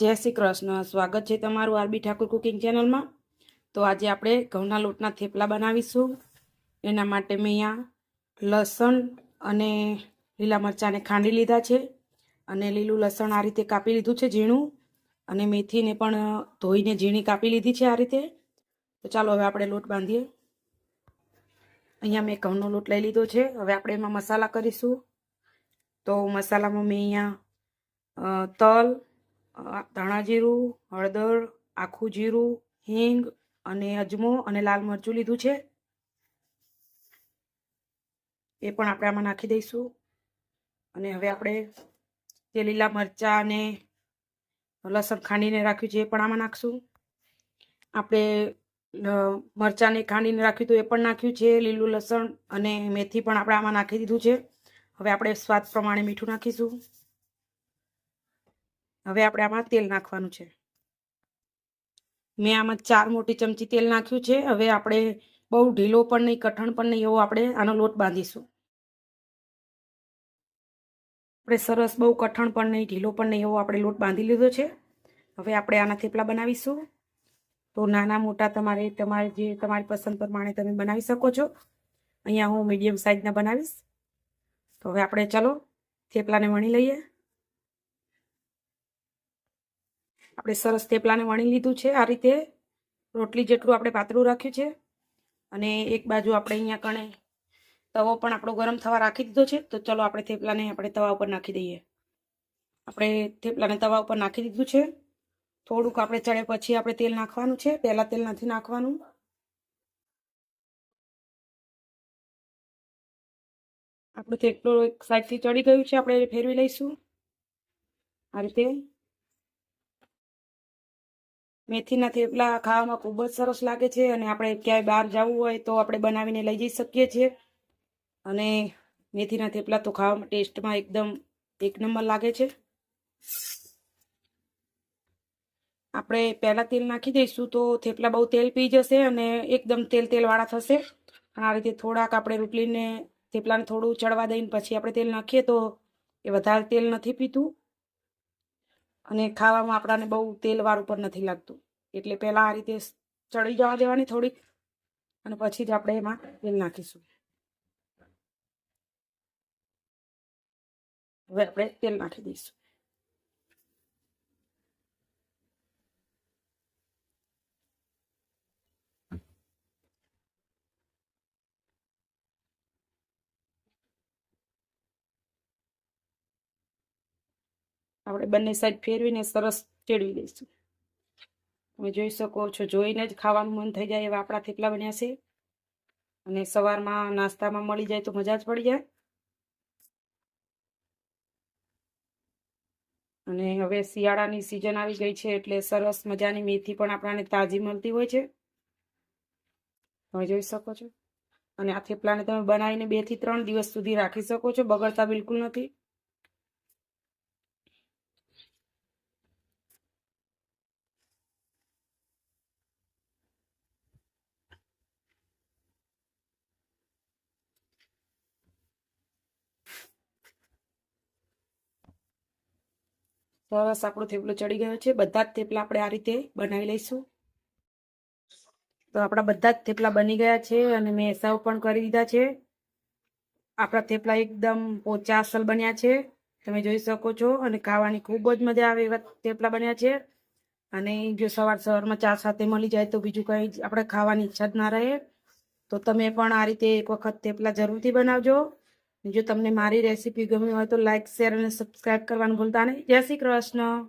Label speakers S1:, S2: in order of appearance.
S1: જય શ્રી કૃષ્ણ. સ્વાગત છે તમારું આરબી ઠાકુર કુકિંગ ચેનલમાં. તો આજે આપણે ઘઉંના લોટના થેપલા બનાવીશું. એના માટે મેં અહીંયા લસણ અને લીલા મરચાંને ખાંડી લીધા છે. અને લીલું લસણ આ રીતે કાપી લીધું છે ઝીણું. અને મેથીને પણ ધોઈને ઝીણી કાપી લીધી છે આ રીતે. તો ચાલો હવે આપણે લોટ બાંધીએ. અહીંયા મેં ઘઉંનો લોટ લઈ લીધો છે. હવે આપણે એમાં મસાલા કરીશું. તો મસાલામાં મેં અહીંયા તલ ધાણા જીરું, હળદર, આખું જીરું, હિંગ અને અજમો અને લાલ મરચું લીધું છે. એ પણ આપણે આમાં નાખી દઈશું. અને હવે આપણે જે લીલા મરચાં અને લસણ ખાંડીને રાખ્યું છે એ પણ આમાં નાખશું. આપણે મરચાંને ખાંડીને રાખ્યું હતું એ પણ નાખ્યું છે. લીલું લસણ અને મેથી પણ આપણે આમાં નાખી દીધું છે. હવે આપણે સ્વાદ પ્રમાણે મીઠું નાખીશું. હવે આપણે આમાં તેલ નાખવાનું છે. મેં આમાં ચાર મોટી ચમચી તેલ નાખ્યું છે. હવે આપણે બહુ ઢીલો પણ નહીં, કઠણ પણ નહીં એવો આપણે આનો લોટ બાંધીશું. આપણે સરસ બહુ કઠણ પણ નહીં, ઢીલો પણ નહીં એવો આપણે લોટ બાંધી લીધો છે. હવે આપણે આના થેપલા બનાવીશું. તો નાના મોટા તમારે તમારે જે તમારી પસંદ પ્રમાણે તમે બનાવી શકો છો. અહીંયા હું મીડિયમ સાઇઝના બનાવીશ. તો હવે આપણે ચાલો થેપલાને વણી લઈએ. આપણે સરસ થેપલાને વણી લીધું છે. આ રીતે રોટલી જેટલું આપણે પાતળું રાખ્યું છે. અને એક બાજુ આપણે અહીંયા કણે તવો પણ આપણો ગરમ થવા રાખી દીધો છે. તો ચલો આપણે થેપલાને આપણે તવા ઉપર નાખી દઈએ. આપણે થેપલાને તવા ઉપર નાખી દીધું છે. થોડુંક આપણે ચડે પછી આપણે તેલ નાખવાનું છે. પહેલાં તેલ નથી નાખવાનું. આપણું થેપલો એક સાઈડથી ચડી ગયું છે. આપણે ફેરવી લઈશું. આ રીતે મેથીના થેપલા ખાવામાં ખૂબ જ સરસ લાગે છે અને આપણે ક્યાંય બહાર જવું હોય તો આપણે બનાવીને લઈ જઈ શકીએ છીએ. અને મેથીના થેપલા તો ખાવામાં ટેસ્ટમાં એકદમ એક નંબર લાગે છે. આપણે પહેલાં તેલ નાખી દઈશું તો થેપલા બહુ તેલ પી જશે અને એકદમ તેલ તેલવાળા થશે. આ રીતે થોડાક આપણે રોટલીને, થેપલાને થોડું ચડવા દઈને પછી આપણે તેલ નાખીએ તો એ વધારે તેલ નથી પીતું. અને ખાવામાં આપણાને બહુ તેલવાળું પણ નથી લાગતું. એટલે પહેલાં આ રીતે ચડી જવા દેવાની થોડીક અને પછી જ આપણે એમાં તેલ નાખીશું. હવે આપણે તેલ નાખી દઈશું. આપણે બંને સાઈડ ફેરવીને સરસ ચેડવી દઈશું તમે જોઈ શકો છો, જોઈને જ ખાવાનું મન થઈ જાય એવા આપણા થેપલા બન્યા છે. અને સવારમાં નાસ્તામાં મળી જાય તો મજા જ પડી જાય. અને હવે શિયાળાની સિઝન આવી ગઈ છે એટલે સરસ મજાની મેથી પણ આપણાને તાજી મળતી હોય છે. તમે જોઈ શકો છો. અને આ થેપલાને તમે બનાવીને બેથી ત્રણ દિવસ સુધી રાખી શકો છો, બગડતા બિલકુલ નથી. સરસ આપણો થેપલો ચડી ગયો છે. બધા જ થેપલા આપણે આ રીતે બનાવી લઈશું. તો આપણા બધા જ થેપલા બની ગયા છે અને મેં સર્વ પણ કરી દીધા છે. આપણા થેપલા એકદમ પોચા અસલ બન્યા છે. તમે જોઈ શકો છો અને ખાવાની ખૂબ જ મજા આવે એવા થેપલા બન્યા છે. અને જો સવાર સવારમાં ચા સાથે મળી જાય તો બીજું કંઈ આપણે ખાવાની ઈચ્છા જ ના રહે. તો તમે પણ આ રીતે એક વખત થેપલા જરૂરથી બનાવજો. જો તમને મારી રેસીપી ગમી હોય તો લાઇક શેર અને સબસ્ક્રાઈબ કરવાનું ભૂલતા નહીં. જય શ્રી કૃષ્ણ.